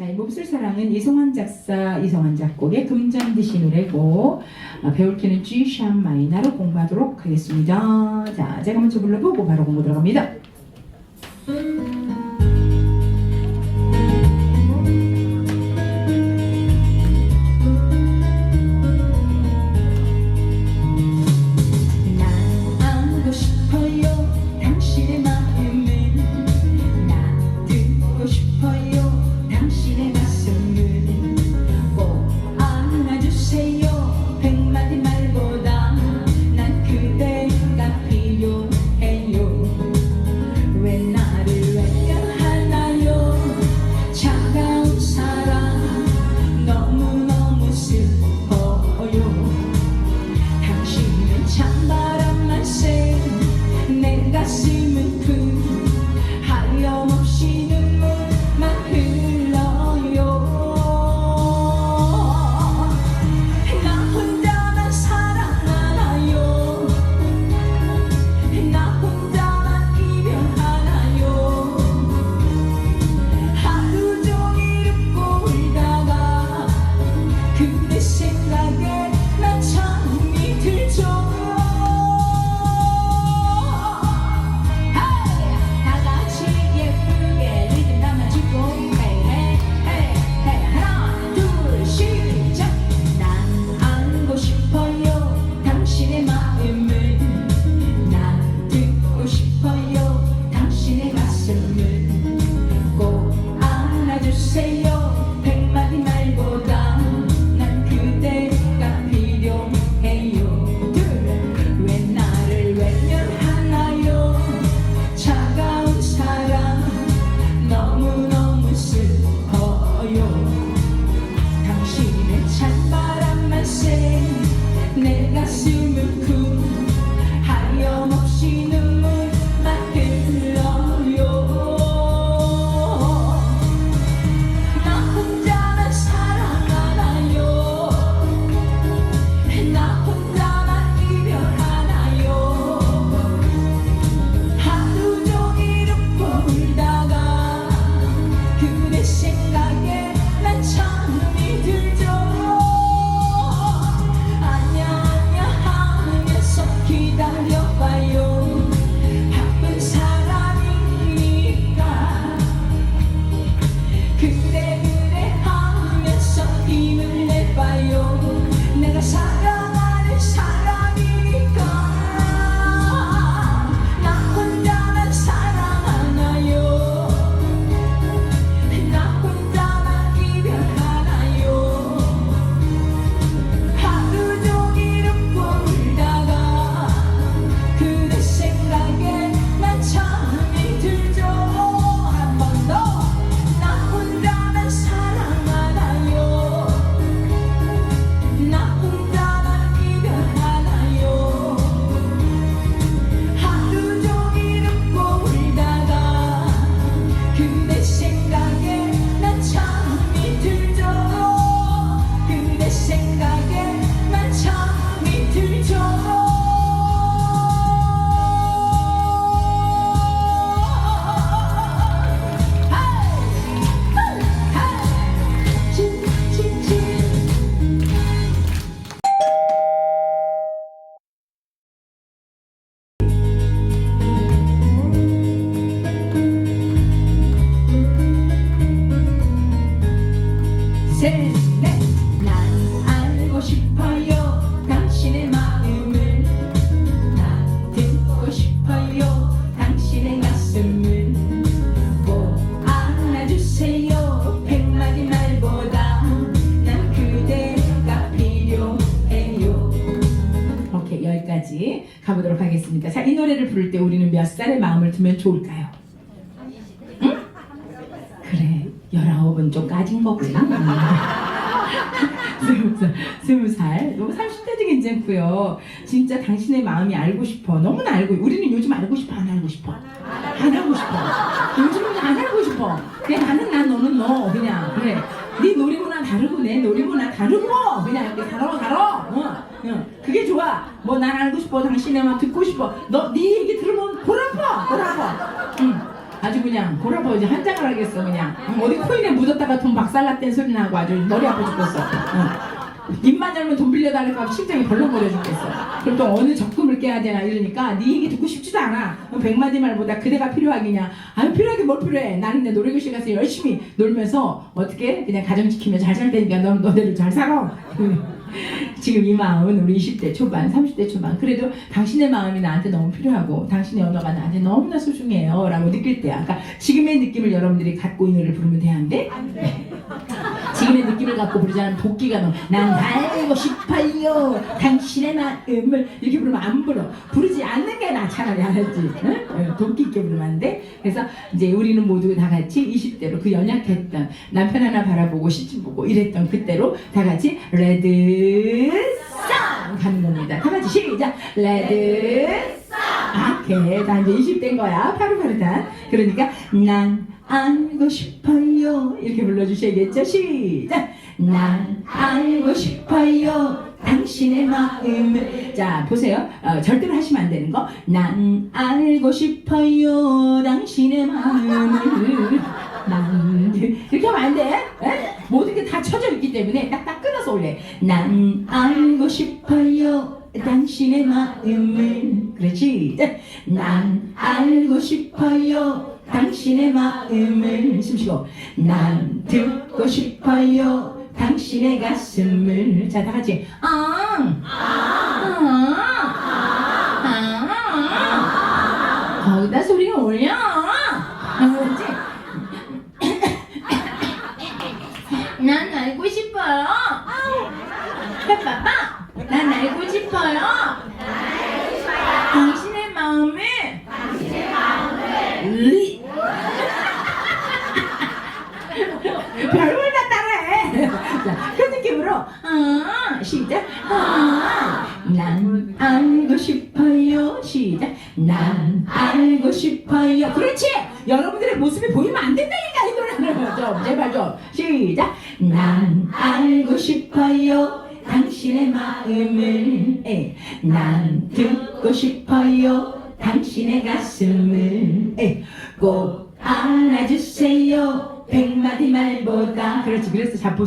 자, 이 몹쓸 사랑은 이성환 작사, 이성환 작곡의 금잔디시 노래고 어, 배울 키는 G 샵 마이너로 공부하도록 하겠습니다. 자, 제가 먼저 불러보고 바로 공부 들어갑니다. 22살, 30대도 괜찮고요. 진짜 당신의 마음이 알고 싶어. 너무나 알고, 우리는 요즘 알고 싶어, 안 알고 싶어. 안 알고 싶어. 요즘은 안 알고 싶어. 그냥 나는 난 너는 너. 그냥, 그래. 네 놀이문화 다르고, 내 놀이문화 다르고, 그냥 이렇게 다뤄, 다뤄. 어, 어. 그게 좋아. 뭐, 난 알고 싶어. 당신의 말 듣고 싶어. 너, 네 얘기 들으면 고라퍼 고라퍼 응. 아주 그냥 고라퍼 이제 한장을 하겠어 그냥 어디 코인에 묻었다가 돈 박살났다는 소리 나고 아주 머리 아파 죽겠어 어. 입만 열면 돈 빌려달라고 하면 심장이 벌렁거려 죽겠어. 그럼 또 어느 적금을 깨야 되나 이러니까 네 얘기 듣고 싶지도 않아. 백마디 말보다 그대가 필요하겠냐? 아유 필요하게 뭘 필요해. 나는 내 노래교실 가서 열심히 놀면서 어떻게 그냥 가정 지키며 잘살 테니까 너, 너네들 잘 살아. 지금 이 마음은 우리 20대 초반, 30대 초반. 그래도 당신의 마음이 나한테 너무 필요하고 당신의 언어가 나한테 너무나 소중해요. 라고 느낄 때야. 그러니까 지금의 느낌을 여러분들이 갖고 이 노래를 부르면 돼? 안 돼? 지금의 느낌을 갖고 부르지 않으면 도끼가 너무 난 알고 싶어요 당신의 마음을 이렇게 부르면 안 불어 부르지 않는 게 나 차라리 알았지 응? 응, 도끼 있게 부르면 안 돼? 그래서 이제 우리는 모두 다 같이 20대로 그 연약했던 남편 하나 바라보고 시집 보고 이랬던 그때로 다 같이 레드 쌍 가는 겁니다 다 같이 시작 레드 아, 오케이. 나 이제 20대인 거야. 파릇파릇한. 그러니까, 난 알고 싶어요. 이렇게 불러주셔야겠죠? 시작! 난 알고 싶어요. 당신의 마음을. 자, 보세요. 어, 절대로 하시면 안 되는 거. 난 알고 싶어요. 당신의 마음을. 난 이렇게 하면 안 돼. 에? 모든 게 다 쳐져 있기 때문에 딱딱 끊어서 올래. 난 알고 싶어요. 당신의 마음을 그렇지 난 알고 싶어요 당신의 마음을 숨 쉬고 난 듣고 싶어요. 당신의 가슴을 자 다 같이. 앙 아, 거기다 소리 올려. 그렇지 난 알고 싶어요. 해봐봐. 난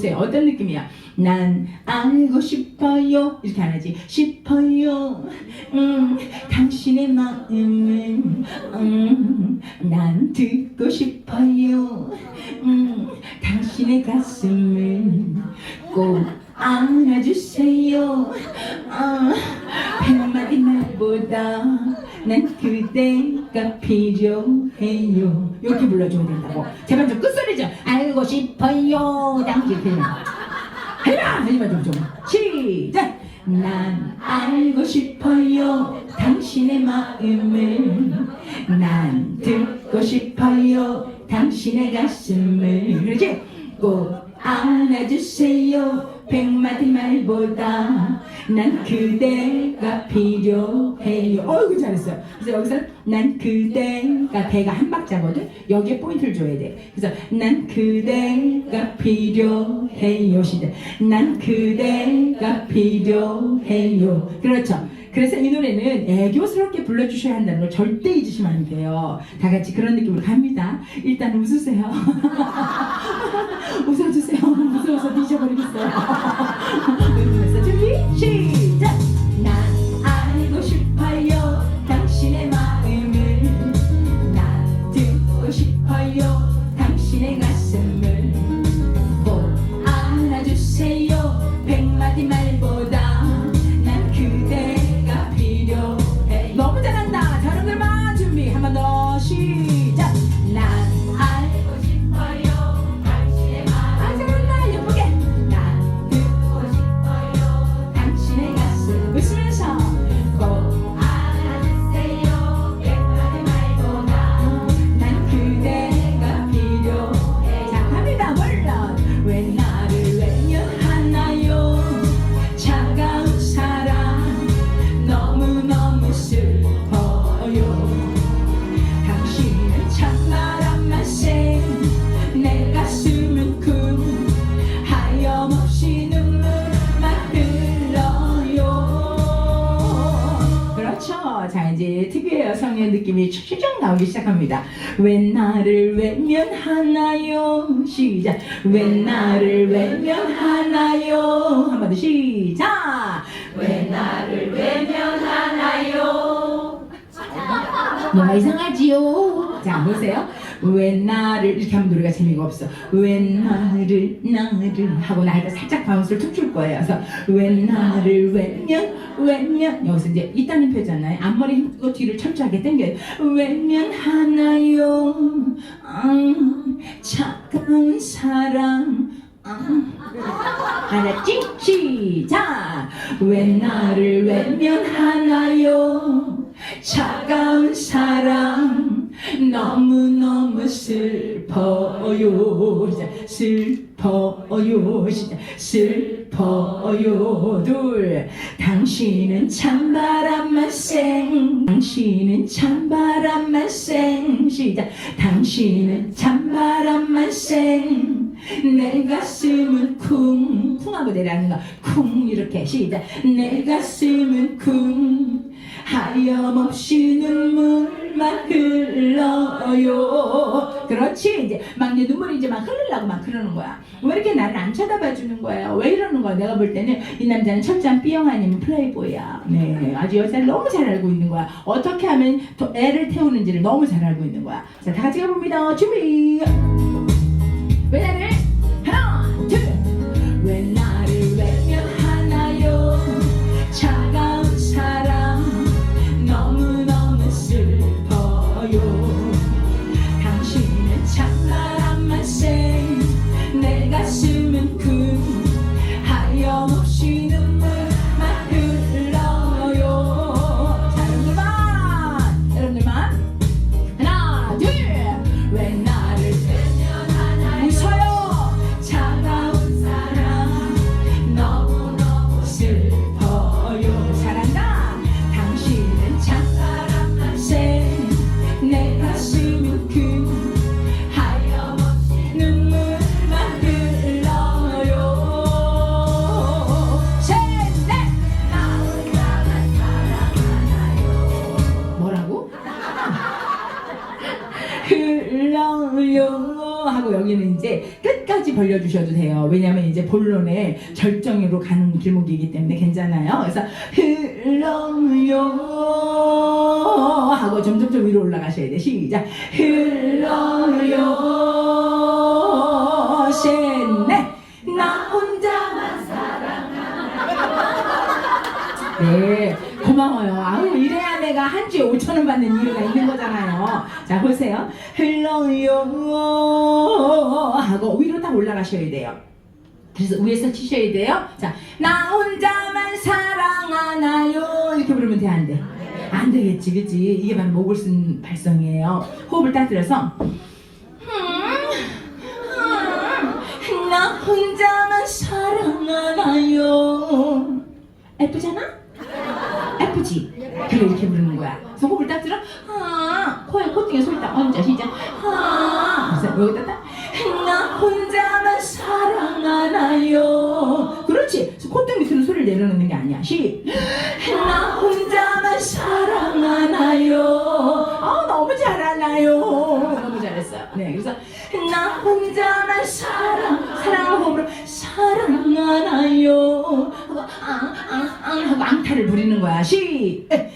보세요. 어떤 느낌이야? 난 알고 싶어요. 이렇게 안 하지. 싶어요. 음 당신의 마음을 음난 듣고 싶어요. 음 당신의 가슴을 꼭 안아주세요. 아, 백마디 말보다 난 그대가 필요해요. 이렇게 불러주면 된다고. 제발 좀 끝소리 좀 알고 싶어요. 당신 그냥 해봐 하지마 좀좀. 시작! 난 알고 싶어요. 당신의 마음을 난 듣고 싶어요. 당신의 가슴을 그렇지? 꼭 안아주세요. 백마디 말보다 난 그대가 필요해요. 어이구 잘했어요. 그래서 여기서 난 그대가 대가 한 박자거든? 여기에 포인트를 줘야 돼. 그래서 난 그대가 필요해요. 시작. 난 그대가 필요해요. 그렇죠. 그래서 이 노래는 애교스럽게 불러주셔야 한다는 걸 절대 잊으시면 안 돼요. 다 같이 그런 느낌으로 갑니다. 일단 웃으세요. 웃어주세요. 무서워서 뒤져버리겠어요. 안아 느낌이 쫙 나오기 시작합니다. 왜 나를 외면하나요? 시작. 왜 나를 외면하나요? 한번 더 시작. 왜 나를 외면하나요? 뭔가 이상하지요? 자, 보세요. 왜 나를 이렇게 하면 노래가 재미가 없어. 왜 나를 나를 하고 나한테 살짝 바운스를 툭줄 거예요. 그래서 왜 나를 외면 외면 여기서 이제 있다는 표잖아요. 앞머리 힘고 뒤를 철저하게 당겨요. 외면하나요? 음, 차가운 사랑. 음. 알았지? 시작! 왜 나를 외면하나요? 차가운 사랑 너무너무 슬퍼요. 슬퍼요. 슬퍼요. 둘. 당신은 찬바람만 쌩. 당신은 찬바람만 쌩. 시작 당신은 찬바람만 쌩내 가슴은 쿵. 쿵하고 내려가는 거쿵 이렇게 시작. 내 가슴은 쿵. 하염없이 눈물 만 흘러요. 그렇지 이제 막 내 눈물이 이제 막 흐르려고 막 그러는 거야. 왜 이렇게 나를 안 쳐다봐 주는 거예요? 왜 이러는 거야? 내가 볼 때는 이 남자는 철저한 B형 아니면 플레이보이야. 네, 아주 여자를 너무 잘 알고 있는 거야. 어떻게 하면 또 애를 태우는지를 너무 잘 알고 있는 거야. 자, 다 같이 가봅니다. 준비. 왜 나를 끝까지 벌려주셔도 돼요. 왜냐면 이제 본론에 절정으로 가는 길목이기 때문에 괜찮아요. 그래서 흘러요 하고 점점점 위로 올라가셔야 돼. 시작. 흘러요 셋넷 나 혼자만 네, 고마워요. 아우, 이래야 내가 한 주에 5천 원 받는 이유가 있는 거잖아요. 자, 보세요. 흘러요 하고 위로 딱 올라가셔야 돼요. 그래서 위에서 치셔야 돼요. 자, 나 혼자만 사랑하나요? 이렇게 부르면 돼, 안 돼? 안 되겠지, 그치? 이게 바로 목을 쓴 발성이에요. 호흡을 딱 들여서 음, 나 혼자만 사랑하나요? 예쁘잖아? 예쁘지? 그래 이렇게 부르는 거야. 그래서 호흡을 딱 들어. 아, 코에 콧등에 소리 딱 얹어 시작. 아, 그래서 여기다 딱. 나 혼자만 사랑하나요? 그렇지. 콧등 밑으로 소리를 내려놓는 게 아니야. 시. 나 혼자만 사랑하나요? 아, 너무 잘하나요? 너무 잘했어요. 네, 그래서 나 혼자만 사랑, 사랑을 호흡으로 사랑하나요? 앙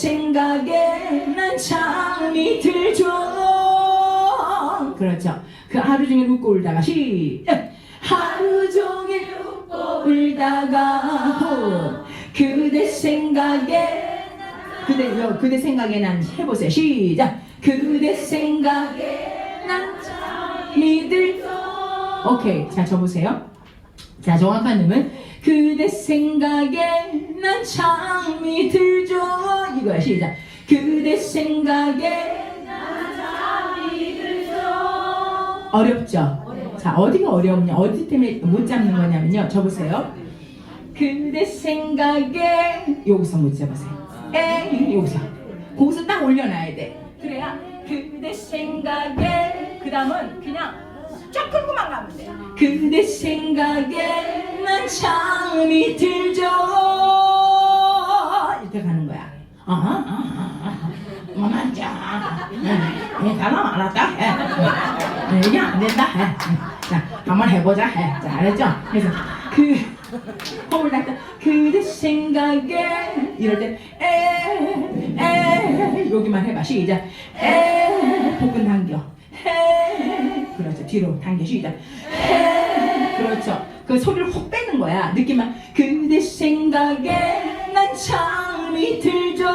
생각에 난 잠이 들죠. 그렇죠. 그 하루 종일 웃고 울다가 시작. 하루 종일 웃고 울다가 호. 그대 생각에 그대 요 그대 생각에 난 해보세요. 시작. 그대 생각에 난 잠이 들죠. 오케이. 자, 저보세요. 자, 정확한 음은 그대 생각에 난 잠이 들죠. 이거야. 시작. 그대 생각에 난 어렵죠? 자, 어디가 어렵냐? 어디 때문에 못 잡는 거냐면요. 저 보세요. 그대 생각에 여기서 못 잡으세요. 에 여기서 거기서 딱 올려놔야 돼. 그래야 그대 생각에 그 다음은 그냥 쫙 끌고만 가면 돼. 그대 생각에 난 잠이 들죠. 이렇게 가는 거야. 아하, 뭐 맞죠? 이 사람 알았다 해. 이게 안 된다 해. 자, 한번 해보자 해. 자, 알았죠? 그래서 그 호흡을 딱 그대 생각에 이럴 때에에 여기만 해봐 시작 에 복근 당겨 해 그렇죠 뒤로 당겨 시작. 해 그렇죠. 그 소리를 훅 빼는 거야. 느낌만. 그대 생각에 난 잠이 들죠.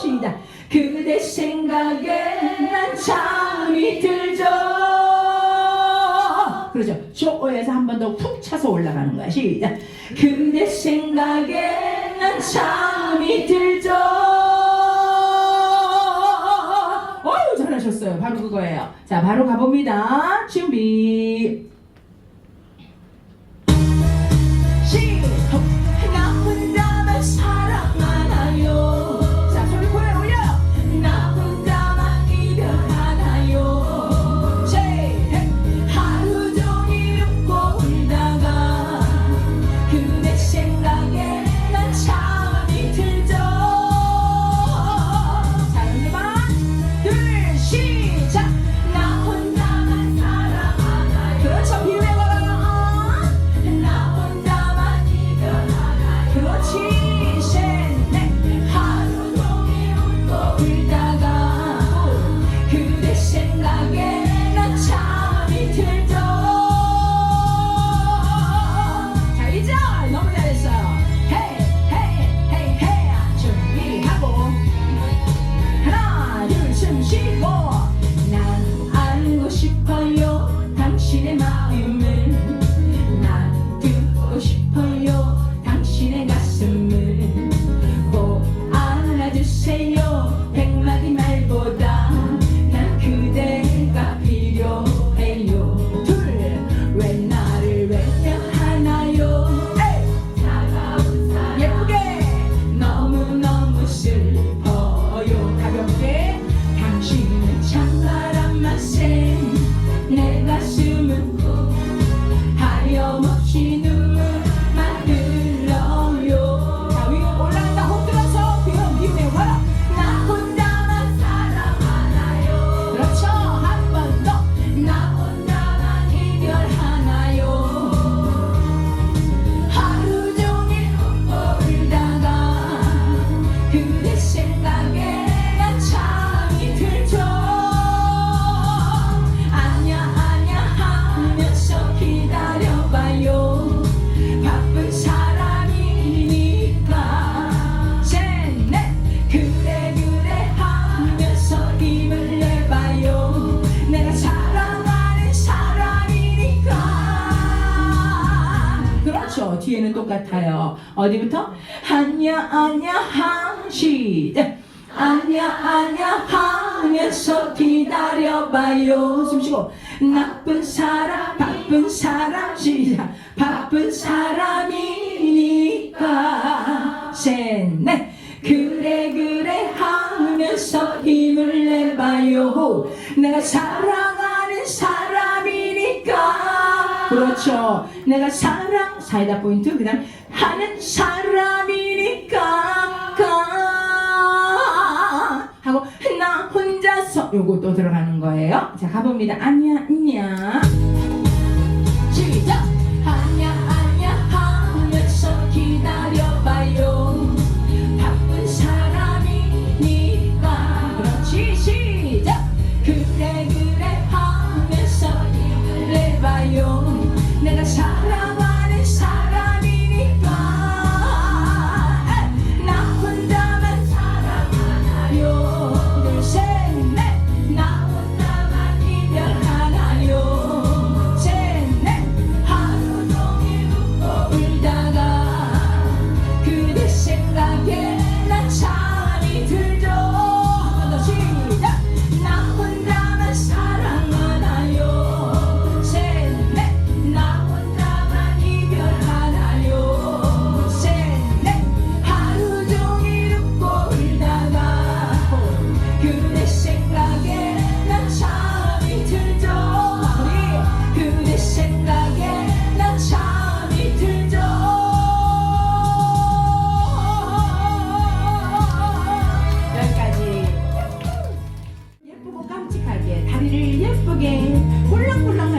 시작. 그대 생각에 난 잠이 들죠. 그렇죠. 조에서 한 번 더 푹 차서 올라가는 거야. 시작. 그대 생각에 난 잠이 들죠 하셨어요. 바로 그거예요. 자 바로 가봅니다. 준비 어디부터? 아냐 아냐 하 시작. 아냐 아냐 하면서 기다려봐요. 숨쉬고. 나쁜 사람 바쁜 사람 시작. 바쁜 사람이니까. 셋넷. 그래 그래 하면서 힘을 내봐요. 내가 사랑하는 사람이니까 그렇죠. 내가 사랑 사이다 포인트. 그 다음 하는 사람이니까. 가. 하고 나 혼자서 요거 또 들어가는 거예요. 자 가봅니다. 아니야 아니야 깜찍하게 다리를 예쁘게 볼랑볼랑